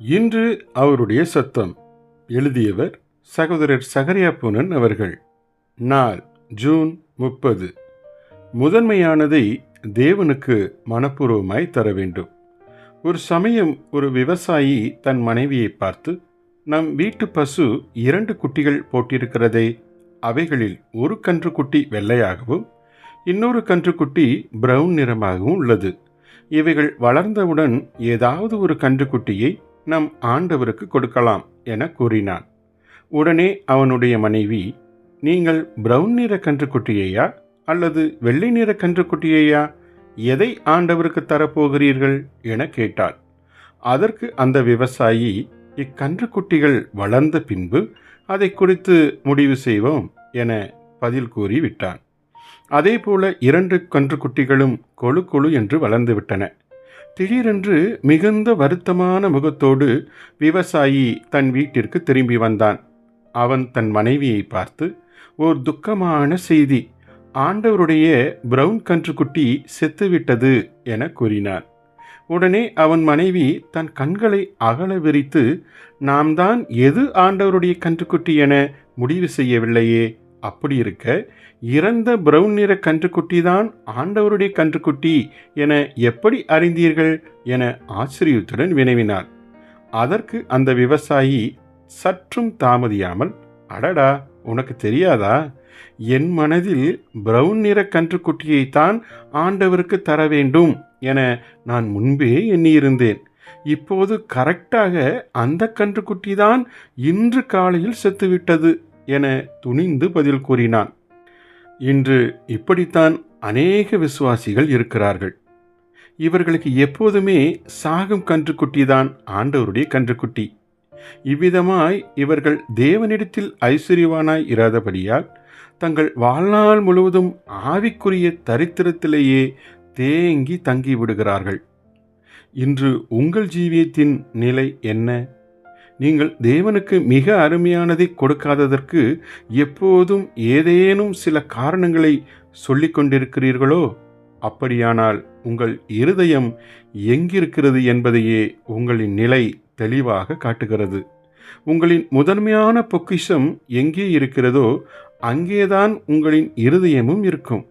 இன்று அவருடைய சத்தம். எழுதியவர் சகோதரர் சகரியா பூனன் அவர்கள். நாள் ஜூன் முப்பது. முதன்மையானதை தேவனுக்கு மனப்பூர்வமாய் தர வேண்டும். ஒரு சமயம் ஒரு விவசாயி தன் மனைவியை பார்த்து நம் வீட்டு பசு இரண்டு குட்டிகள் போட்டிருக்கிறதே அவைகளில் ஒரு கன்றுக்குட்டி வெள்ளையாகவும் இன்னொரு கன்றுக்குட்டி பிரவுன் நிறமாகவும் உள்ளது. இவைகள் வளர்ந்தவுடன் ஏதாவது ஒரு கன்றுக்குட்டியை நம் ஆண்டவருக்கு கொடுக்கலாம் என கூறினான். உடனே அவனுடைய மனைவி நீங்கள் பிரவுன் நிற கன்றுக்குட்டியையா அல்லது வெள்ளை நிற கன்றுக்குட்டியையா? எதை ஆண்டவருக்கு தரப்போகிறீர்கள்? என கேட்டாள். அதற்கு அந்த விவசாயி இக்கன்றுக்குட்டிகள் வளர்ந்த பின்பு அதை குறித்து முடிவு செய்வோம் என பதில் கூறி விட்டான் அதேபோல இரண்டு கன்றுக்குட்டிகளும் கொழு கொழு என்று வளர்ந்துவிட்டன திடீரென்று மிகுந்த வருத்தமான முகத்தோடு விவசாயி தன் வீட்டிற்கு திரும்பி வந்தான். அவன் தன் மனைவியை பார்த்து ஓர் துக்கமான செய்தி. ஆண்டவருடைய பிரவுன் கன்றுக்குட்டி செத்துவிட்டது என கூறினான். உடனே அவன் மனைவி தன் கண்களை அகல விரித்து நாம் தான் எது ஆண்டவருடைய கன்றுக்குட்டி என முடிவு செய்யவில்லையே? அப்படி இருக்க இறந்த பிரவுன் நிற கன்றுக்குட்டி தான் ஆண்டவருடைய கன்றுக்குட்டி என எப்படி அறிந்தீர்கள் என ஆச்சரியத்துடன் வினவினார் அதற்கு அந்த விவசாயி சற்றும் தாமதியாமல் அடடா உனக்கு தெரியாதா? என் மனதில் பிரவுன் நிற கன்றுக்குட்டியைத்தான் ஆண்டவருக்கு தர வேண்டும் என நான் முன்பே எண்ணியிருந்தேன். இப்போது கரெக்டாக அந்த கன்றுக்குட்டி தான் இன்று காலையில் செத்துவிட்டது. என துணிந்து பதில் கூறினான். இன்று இப்படித்தான் அநேக விசுவாசிகள் இருக்கிறார்கள். இவர்களுக்கு எப்போதுமே சாகும் கன்றுக்குட்டி தான் ஆண்டவருடைய கன்றுக்குட்டி. இவ்விதமாய் இவர்கள் தேவனிடத்தில் ஐஸ்வர்யவானாய் இராதபடியால் தங்கள் வாழ்நாள் முழுவதும் ஆவிக்குரிய தரித்திரத்திலேயே தேங்கி தங்கி விடுகிறார்கள் இன்று உங்கள் ஜீவியத்தின் நிலை என்ன? நீங்கள் தேவனுக்கு மிக அருமையானதை கொடுக்காததற்கு எப்போதும் ஏதேனும் சில காரணங்களை சொல்லிக் கொண்டிருக்கிறீர்களோ? அப்படியானால் உங்கள் இருதயம் எங்கிருக்கிறது என்பதையே உங்களின் நிலை தெளிவாக காட்டுகிறது. உங்களின் முதன்மையான பொக்கிஷம் எங்கே இருக்கிறதோ அங்கேதான் உங்களின் இருதயமும் இருக்கும்.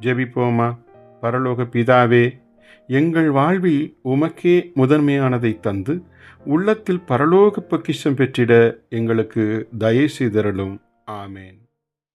ஜெபிப்போமா? பரலோக பிதாவே எங்கள் வாழ்வில் உமக்கே முதன்மையானதை தந்து உள்ளத்தில் பரலோக பொக்கிஷம் பெற்றிட எங்களுக்கு தயவு செய்தரலும் ஆமேன்.